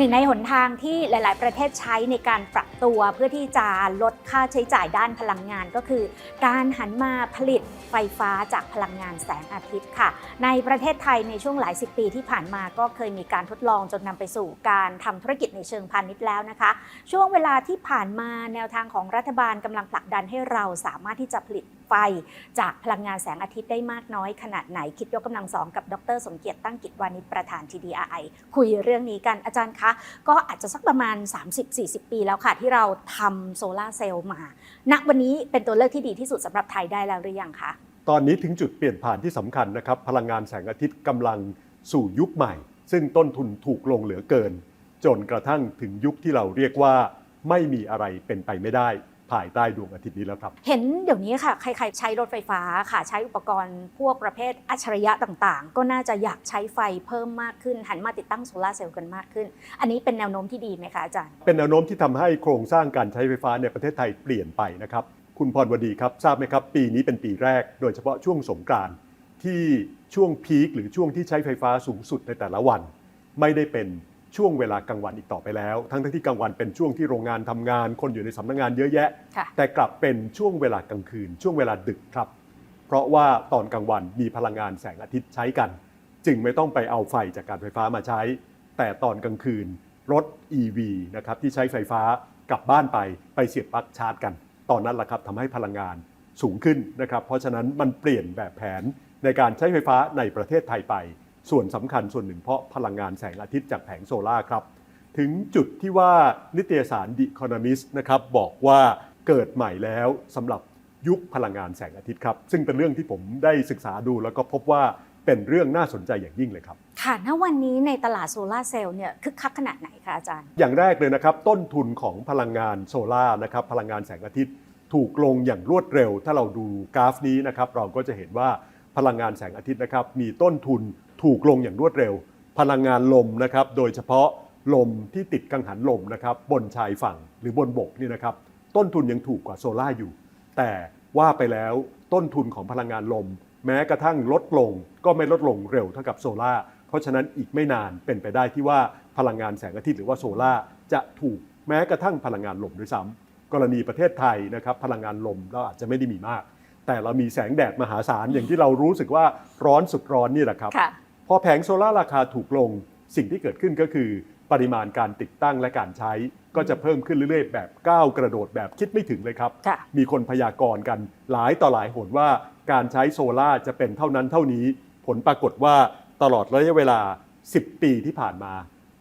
หนึ่งในหนทางที่หลาย ๆ ประเทศใช้ในการปรับตัวเพื่อที่จะลดค่าใช้จ่ายด้านพลังงานก็คือ การหันมาผลิตไฟฟ้าจากพลังงานแสงอาทิตย์ค่ะ ในประเทศไทยในช่วงหลายสิบปีที่ผ่านมาก็เคยมีการทดลองจนนำไปสู่การทำธุรกิจในเชิงพาณิชย์แล้วนะคะ ช่วงเวลาที่ผ่านมาแนวทางของรัฐบาลกำลังผลักดันให้เราสามารถที่จะผลิต ไฟ จากพลังงานแสงอาทิตย์ได้มากน้อยขนาดไหน คิดยกกำลังสองกับดร สมเกียรติตั้งกิจวานิชประธาน TDI คุยเรื่องนี้กันอาจารย์คะ ก็อาจจะสักประมาณ 30-40 ปีแล้วค่ะ ที่เราทำโซลาร์เซลล์มา ณวันนี้เป็นตัวเลือกที่ดีที่สุดสำหรับไทยได้แล้วหรือยังคะตอนนี้ถึงจุดเปลี่ยนผ่านที่สำคัญนะครับ พลังงานแสงอาทิตย์กำลังสู่ยุคใหม่ ซึ่งต้นทุนถูกลงเหลือเกิน จนกระทั่งถึงยุคที่เราเรียกว่า ไม่มีอะไรเป็นไปไม่ได้ ภายใต้ดวงอาทิตย์นี้แล้วครับ เห็นเดี๋ยวนี้ค่ะ ใครๆ ใช้รถไฟฟ้าค่ะ ใช้อุปกรณ์พวกประเภทอัจฉริยะต่างๆ ก็น่าจะอยากใช้ไฟเพิ่มมากขึ้น หันมาติดตั้งโซลาร์เซลล์กันมากขึ้น อันนี้เป็นแนวโน้มที่ดีไหมคะอาจารย์ เป็นแนวโน้มที่ทำให้โครงสร้างการใช้ไฟฟ้าในประเทศไทยเปลี่ยนไปนะครับ คุณพรวดีครับ ทราบไหมครับ ปีนี้เป็นปีแรก โดยเฉพาะช่วงสงกรานต์ที่ช่วงพีคหรือช่วงที่ใช้ไฟฟ้าสูงสุดในแต่ละวัน ไม่ได้เป็น ช่วงเวลากลางวันอีกต่อไปแล้ว ทั้งๆที่กลางวันเป็นช่วงที่โรงงานทำงาน คนอยู่ในสำนักงานเยอะแยะค่ะแต่กลับเป็นช่วงเวลากลางคืน ช่วงเวลาดึกครับ เพราะว่าตอนกลางวันมีพลังงานแสงอาทิตย์ใช้กัน จึงไม่ต้องไปเอาไฟจากการไฟฟ้ามาใช้ แต่ตอนกลางคืน รถ EV นะครับที่ใช้ไฟฟ้ากลับบ้านไปไปเสียบปลั๊กชาร์จกัน ตอนนั้นแหละครับทำให้พลังงานสูงขึ้นนะครับ เพราะฉะนั้นมันเปลี่ยนแบบแผนในการใช้ไฟฟ้าในประเทศไทยไป ส่วนสำคัญส่วนหนึ่งเพราะพลังงานแสงอาทิตย์จากแผงโซลาร์ครับ ถึงจุดที่ว่านิตยสาร The Economist นะครับบอกว่าเกิดใหม่แล้วสำหรับยุคพลังงานแสงอาทิตย์ครับ ซึ่งเป็นเรื่องที่ผมได้ศึกษาดูแล้วก็พบว่าเป็นเรื่องน่าสนใจอย่างยิ่งเลยครับ ค่ะ ณ วันนี้ในตลาดโซลาร์เซลล์เนี่ยคึกคักขนาดไหนคะอาจารย์ อย่างแรกเลยนะครับ ต้นทุนของพลังงานโซลาร์นะครับ พลังงานแสงอาทิตย์ถูกลงอย่างรวดเร็ว ถ้าเราดูกราฟนี้นะครับ เราก็จะเห็นว่าพลังงานแสงอาทิตย์นะครับ มีต้นทุน ถูกลงอย่างรวดเร็ว พลังงานลมนะครับ โดยเฉพาะลมที่ติดกังหันลมนะครับ บนชายฝั่งหรือบนบกนี่นะครับ ต้นทุนยังถูกกว่าโซลาอยู่ แต่ว่าไปแล้วต้นทุนของพลังงานลม แม้กระทั่งลดลงก็ไม่ลดลงเร็วเท่ากับโซลาเพราะฉะนั้นอีกไม่นานเป็นไปได้ที่ว่าพลังงานแสงอาทิตย์หรือว่าโซลาจะถูกแม้กระทั่งพลังงานลมด้วยซ้ำกรณีประเทศไทยนะครับพลังงานลมเราอาจจะไม่ได้มีมาก แต่เรามีแสงแดดมหาศาลอย่างที่เรารู้สึกว่าร้อนสุดร้อนนี่แหละครับ พอแผงโซลาร์ราคาถูกลง สิ่งที่เกิดขึ้นก็คือปริมาณการติดตั้งและการใช้ก็จะเพิ่มขึ้นเรื่อยๆ แบบก้าวกระโดดแบบคิดไม่ถึงเลยครับค่ะมีคนพยากรณ์กันหลายต่อหลายหนว่าการใช้โซลาร์จะเป็นเท่านั้นเท่านี้ ผลปรากฏว่าตลอดระยะเวลา 10 ปีที่ผ่านมา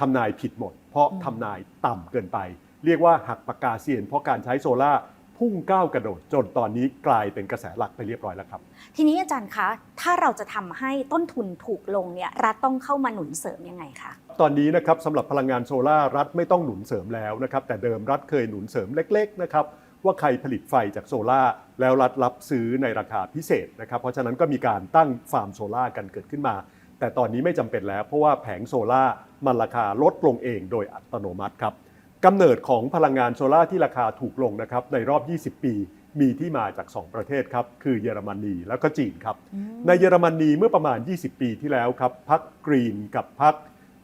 ทำนายผิดหมด เพราะทำนายต่ำเกินไป เรียกว่าหักปากกาเซียน เพราะการใช้โซลาร์ พุ่งก้าวกระโดด จนตอนนี้กลายเป็นกระแสหลักไปเรียบร้อยแล้วครับ ทีนี้อาจารย์คะ ถ้าเราจะทำให้ต้นทุนถูกลงเนี่ยรัฐต้องเข้ามาหนุนเสริมยังไงคะตอนนี้นะครับสำหรับพลังงานโซลาร์รัฐไม่ต้องหนุนเสริมแล้วนะครับแต่เดิมรัฐเคยหนุนเสริมเล็ก ๆ นะครับว่าใครผลิตไฟจากโซลาร์แล้วรัฐรับซื้อในราคาพิเศษนะครับเพราะฉะนั้นก็มีการตั้งฟาร์มโซลาร์กันเกิดขึ้นมา แต่ตอนนี้ไม่จำเป็นแล้ว เพราะว่าแผงโซลาร์มันราคาลดลงเองโดยอัตโนมัติครับ กำเนิดของพลังงานโซลาร์ที่ราคาถูกลงนะครับในรอบ 20 ปีมีที่มาจาก 2 ประเทศครับ คือเยอรมนีแล้วก็จีนครับ ในเยอรมนีเมื่อประมาณ 20 ปีที่แล้วครับพรรคกรีนกับพรรค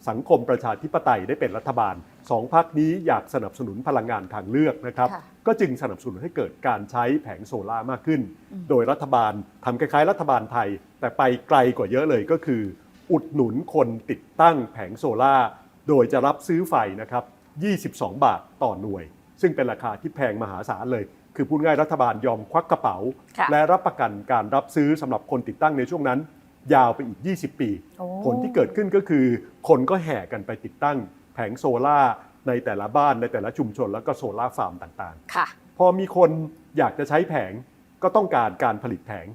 สังคมประชาธิปไตยได้เป็นรัฐบาลสองพรรคนี้อยากสนับสนุนพลังงานทางเลือกนะครับค่ะก็จึงสนับสนุนให้เกิดการใช้แผงโซลาร์มากขึ้นอืมโดยรัฐบาลทำคล้ายๆ รัฐบาลไทย แต่ไปไกลกว่าเยอะเลยก็คือ อุดหนุนคนติดตั้งแผงโซลาร์โดยจะรับซื้อไฟนะครับ 22 บาทต่อหน่วย ซึ่งเป็นราคาที่แพงมหาศาลเลย คือพูดง่ายรัฐบาลยอมควักกระเป๋า ค่ะและรับประกันการรับซื้อสำหรับคนติดตั้งในช่วงนั้น ยาวไปอีก 20 ปี โอ้ ผลที่เกิดขึ้นก็คือ คนก็แห่กันไปติดตั้งแผงโซลาร์ในแต่ละบ้านในแต่ละชุมชน แล้วก็โซลาร์ฟาร์มต่างๆ ค่ะ พอมีคนอยากจะใช้แผงก็ต้องการการผลิตแผง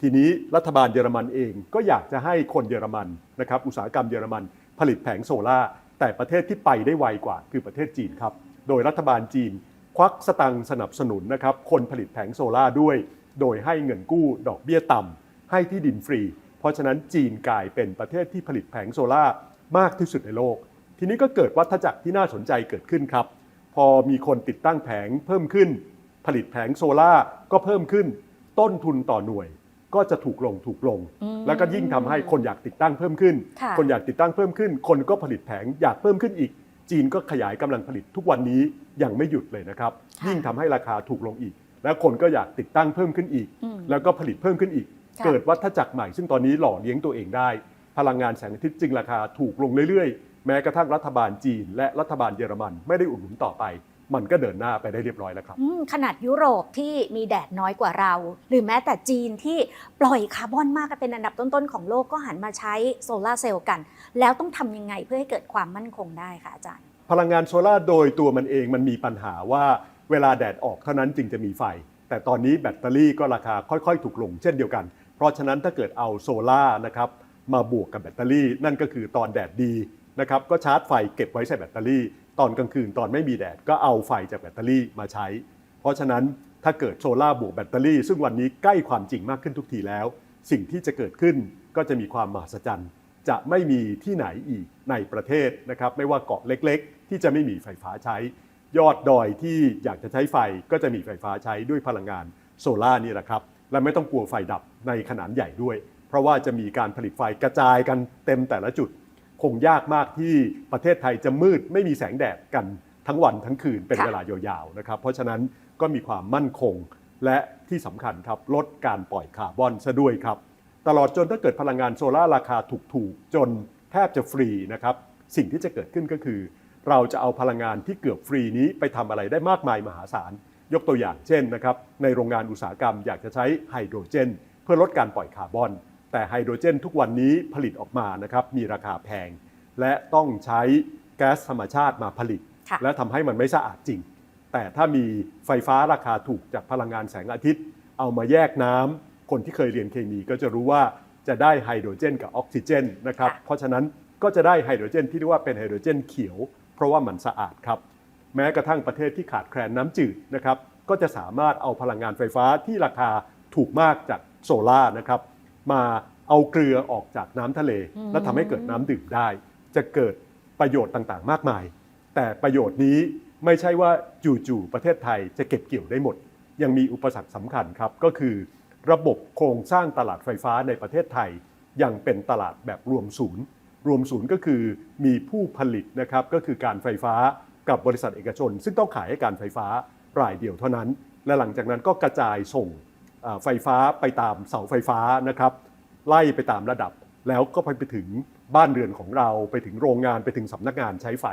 ทีนี้รัฐบาลเยอรมันเองก็อยากจะให้คนเยอรมันนะครับอุตสาหกรรมเยอรมันผลิตแผงโซลาร์ แต่ประเทศที่ไปได้ไวกว่าคือประเทศจีนครับ โดยรัฐบาลจีน ควักสตังสนับสนุนนะครับคนผลิตแผงโซลาด้วย โดยให้เงินกู้ดอกเบี้ยต่ำให้ที่ดินฟรี เพราะฉะนั้นจีนกลายเป็นประเทศที่ผลิตแผงโซลามากที่สุดในโลก ทีนี้ก็เกิดวัฏจักรที่น่าสนใจเกิดขึ้นครับ พอมีคนติดตั้งแผงเพิ่มขึ้น ผลิตแผงโซลาก็เพิ่มขึ้น ต้นทุนต่อหน่วย ก็จะถูกลงถูกลงอืมแล้วก็ยิ่งทำให้คนอยากติดตั้งเพิ่มขึ้นค่ะคนอยากติดตั้งเพิ่มขึ้น คนก็ผลิตแผงอยากเพิ่มขึ้นอีก จีนก็ขยายกำลังผลิตทุกวันนี้ยังไม่หยุดเลยนะครับค่ะยิ่งทำให้ราคาถูกลงอีก และคนก็อยากติดตั้งเพิ่มขึ้นอีกอืมแล้วก็ผลิตเพิ่มขึ้นอีกค่ะเกิดวัฏจักรใหม่ซึ่งตอนนี้หล่อเลี้ยงตัวเองได้ พลังงานแสงอาทิตย์จึงราคาถูกลงเรื่อยๆ แม้กระทั่งรัฐบาลจีน และรัฐบาลเยอรมันไม่ได้อุดหนุนต่อไป มันก็เดินหน้าไปได้เรียบร้อยแล้วครับอืมขนาดยุโรปที่มีแดดน้อยกว่าเรา หรือแม้แต่จีนที่ปล่อยคาร์บอนมากเป็นอันดับต้นๆ ของโลกก็หันมาใช้โซลาร์เซลล์กัน แล้วต้องทำยังไงเพื่อให้เกิดความมั่นคงได้คะอาจารย์ พลังงานโซลาร์โดยตัวมันเองมันมีปัญหาว่าเวลาแดดออกเท่านั้นจึงจะมีไฟ แต่ตอนนี้แบตเตอรี่ก็ราคาค่อยๆ ถูกลงเช่นเดียวกัน เพราะฉะนั้นถ้าเกิดเอาโซลาร์นะครับมาบวกกับแบตเตอรี่ นั่นก็คือตอนแดดดีนะครับก็ชาร์จไฟเก็บไว้ใส่แบตเตอรี่ ตอนกลางคืนตอนไม่มีแดดก็เอาไฟจากแบตเตอรี่มาใช้ เพราะฉะนั้นถ้าเกิดโซลาร์บวกแบตเตอรี่ ซึ่งวันนี้ใกล้ความจริงมากขึ้นทุกทีแล้ว สิ่งที่จะเกิดขึ้นก็จะมีความมหัศจรรย์ จะไม่มีที่ไหนอีกในประเทศนะครับไม่ว่าเกาะเล็กๆ ที่จะไม่มีไฟฟ้าใช้ ยอดดอยที่อยากจะใช้ไฟก็จะมีไฟฟ้าใช้ด้วยพลังงานโซลาร์นี่แหละครับและไม่ต้องกลัวไฟดับในขนาดใหญ่ด้วย เพราะว่าจะมีการผลิตไฟกระจายกันเต็มแต่ละจุด คงยากมากที่ประเทศไทยจะมืดไม่มีแสงแดดกันทั้งวันทั้งคืนเป็นเวลายาวๆนะครับ เพราะฉะนั้นก็มีความมั่นคงและที่สำคัญครับลดการปล่อยคาร์บอนซะด้วยครับ ตลอดจนถ้าเกิดพลังงานโซลาร์ราคาถูกๆ จนแทบจะฟรีนะครับ สิ่งที่จะเกิดขึ้นก็คือ เราจะเอาพลังงานที่เกือบฟรีนี้ไปทำอะไรได้มากมายมหาศาล ยกตัวอย่างเช่นนะครับในโรงงานอุตสาหกรรมอยากจะใช้ไฮโดรเจน เพื่อลดการปล่อยคาร์บอน แต่ไฮโดรเจนทุกวันนี้ผลิตออกมานะครับมีราคาแพง และต้องใช้แก๊สธรรมชาติมาผลิต ค่ะและทำให้มันไม่สะอาดจริง แต่ถ้ามีไฟฟ้าราคาถูกจากพลังงานแสงอาทิตย์ เอามาแยกน้ำคนที่เคยเรียนเคมีก็จะรู้ว่าจะได้ไฮโดรเจนกับออกซิเจนนะครับ ค่ะ เพราะฉะนั้นก็จะได้ไฮโดรเจนที่เรียกว่าเป็นไฮโดรเจนเขียว เพราะว่ามันสะอาดครับ แม้กระทั่งประเทศที่ขาดแคลนน้ำจืดนะครับ ก็จะสามารถเอาพลังงานไฟฟ้าที่ราคาถูกมากจากโซลาร์นะครับ มาเอาเกลือออกจากน้ำทะเลอืมและทำให้เกิดน้ำดื่มได้ จะเกิดประโยชน์ต่างๆ มากมาย แต่ประโยชน์นี้ไม่ใช่ว่าจู่ๆประเทศไทยจะเก็บเกี่ยวได้หมด ยังมีอุปสรรคสำคัญครับก็คือ ระบบโครงสร้างตลาดไฟฟ้าในประเทศไทย ยังเป็นตลาดแบบรวมศูนย์ รวมศูนย์ก็คือมีผู้ผลิตนะครับก็คือการไฟฟ้ากับบริษัทเอกชน ซึ่งต้องขายให้การไฟฟ้ารายเดียวเท่านั้น และหลังจากนั้นก็กระจายส่งอ่า ไฟฟ้าไปตามเสาไฟฟ้านะครับ ไล่ไปตามระดับแล้วก็ไปไปถึงบ้านเรือนของเราไปถึงโรงงานไปถึงสำนักงานใช้ไฟ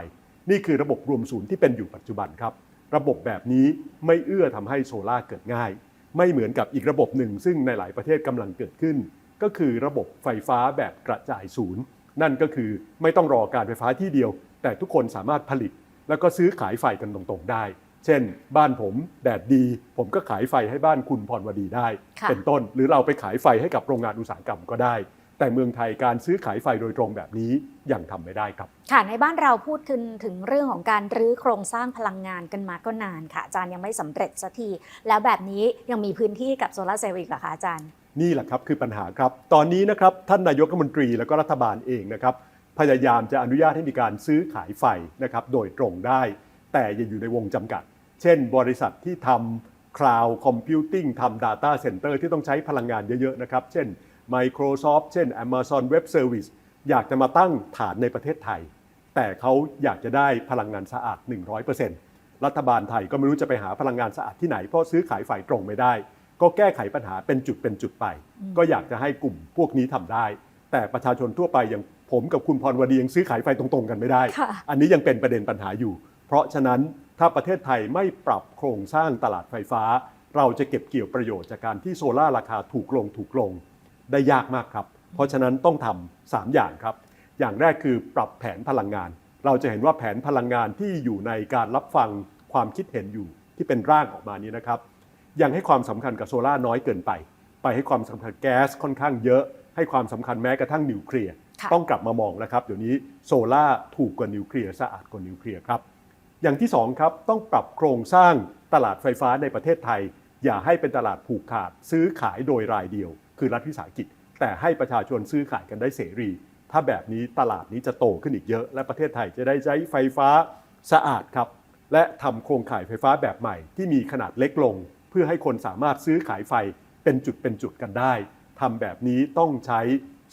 นี่คือระบบรวมศูนย์ที่เป็นอยู่ปัจจุบันครับ ระบบแบบนี้ไม่เอื้อทำให้โซลาเกิดง่าย ไม่เหมือนกับอีกระบบหนึ่ง ซึ่งในหลายประเทศกำลังเกิดขึ้น ก็คือระบบไฟฟ้าแบบกระจายศูนย์ นั่นก็คือไม่ต้องรอการไฟฟ้าที่เดียว แต่ทุกคนสามารถผลิต แล้วก็ซื้อขายไฟกันตรงๆได้ เช่น บ้านผมแดดดี ผมก็ขายไฟให้บ้านคุณพรวดีได้ ค่ะ เป็นต้นหรือเราไปขายไฟให้กับโรงงานอุตสาหกรรมก็ได้ แต่เมืองไทยการซื้อขายไฟโดยตรงแบบนี้ยังทำไม่ได้ครับ ค่ะในบ้านเราพูดถึงถึงเรื่องของการรื้อโครงสร้างพลังงานกันมาก็นานค่ะอาจารย์ยังไม่สำเร็จสักที แล้วแบบนี้ยังมีพื้นที่กับโซลาร์เซลล์อีกเหรอคะอาจารย์ นี่แหละครับคือปัญหาครับ ตอนนี้นะครับท่านนายกรัฐมนตรีแล้วก็รัฐบาลเองนะครับพยายามจะอนุญาตให้มีการซื้อขายไฟนะครับโดยตรงได้ แต่อย่าอยู่ในวงจำกัด เช่น บริษัทที่ทำ Cloud Computing ทำ Data Center ที่ต้องใช้พลังงานเยอะๆนะครับ เช่น Microsoft เช่น Amazon Web Service อยากจะมาตั้งฐานในประเทศไทย แต่เขาอยากจะได้พลังงานสะอาด 100%รัฐบาลไทยก็ไม่รู้จะไปหาพลังงานสะอาดที่ไหน เพราะซื้อขายไฟตรงไม่ได้ ก็แก้ไขปัญหาเป็นจุดเป็นจุดไป ก็อยากจะให้กลุ่มพวกนี้ทำได้ แต่ประชาชนทั่วไปอย่างผมกับคุณพรวดียังซื้อขายไฟตรงๆกันไม่ได้ค่ะอันนี้ยังเป็นประเด็นปัญหาอยู่ เพราะฉะนั้น ถ้าประเทศไทยไม่ปรับโครงสร้างตลาดไฟฟ้า เราจะเก็บเกี่ยวประโยชน์จากการที่โซลาร์ราคาถูกลงถูกลงได้ยากมากครับ เพราะฉะนั้นต้องทำสามอย่างครับ อย่างแรกคือปรับแผนพลังงาน เราจะเห็นว่าแผนพลังงานที่อยู่ในการรับฟังความคิดเห็นอยู่ที่เป็นร่างออกมานี้นะครับ ยังให้ความสำคัญกับโซลาร์น้อยเกินไป ไปให้ความสำคัญแก๊สค่อนข้างเยอะ ให้ความสำคัญแม้กระทั่งนิวเคลียร์ค่ะต้องกลับมามองนะครับเดี๋ยวนี้โซลาร์ถูกกว่านิวเคลียร์สะอาดกว่านิวเคลียร์ครับ อย่างที่สองครับต้องปรับโครงสร้างตลาดไฟฟ้าในประเทศไทย อย่าให้เป็นตลาดผูกขาดซื้อขายโดยรายเดียว คือรัฐวิสาหกิจ แต่ให้ประชาชนซื้อขายกันได้เสรี ถ้าแบบนี้ตลาดนี้จะโตขึ้นอีกเยอะ และประเทศไทยจะได้ใช้ไฟฟ้าสะอาดครับ และทำโครงข่ายไฟฟ้าแบบใหม่ ที่มีขนาดเล็กลง เพื่อให้คนสามารถซื้อขายไฟเป็นจุดเป็นจุดกันได้ทำแบบนี้ต้องใช้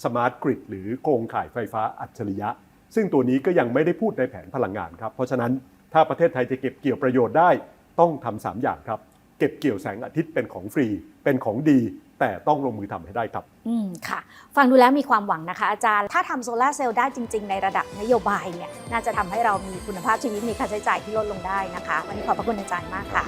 สมาร์ทกริดหรือโครงข่ายไฟฟ้าอัจฉริยะ ซึ่งตัวนี้ก็ยังไม่ได้พูดในแผนพลังงานครับเพราะฉะนั้น ถ้าประเทศไทยจะเก็บเกี่ยวประโยชน์ได้ต้องทำสามอย่างครับ เก็บเกี่ยวแสงอาทิตย์เป็นของฟรี เป็นของดี แต่ต้องลงมือทำให้ได้ครับ อืมค่ะ ฟังดูแล้วมีความหวังนะคะ อาจารย์ ถ้าทำโซลาร์เซลล์ได้จริง ๆ ในระดับนโยบายเนี่ย น่าจะทำให้เรามีคุณภาพชีวิตมีค่าใช้จ่ายที่ลดลงได้นะคะ วันนี้ขอบพระคุณอาจารย์มากค่ะ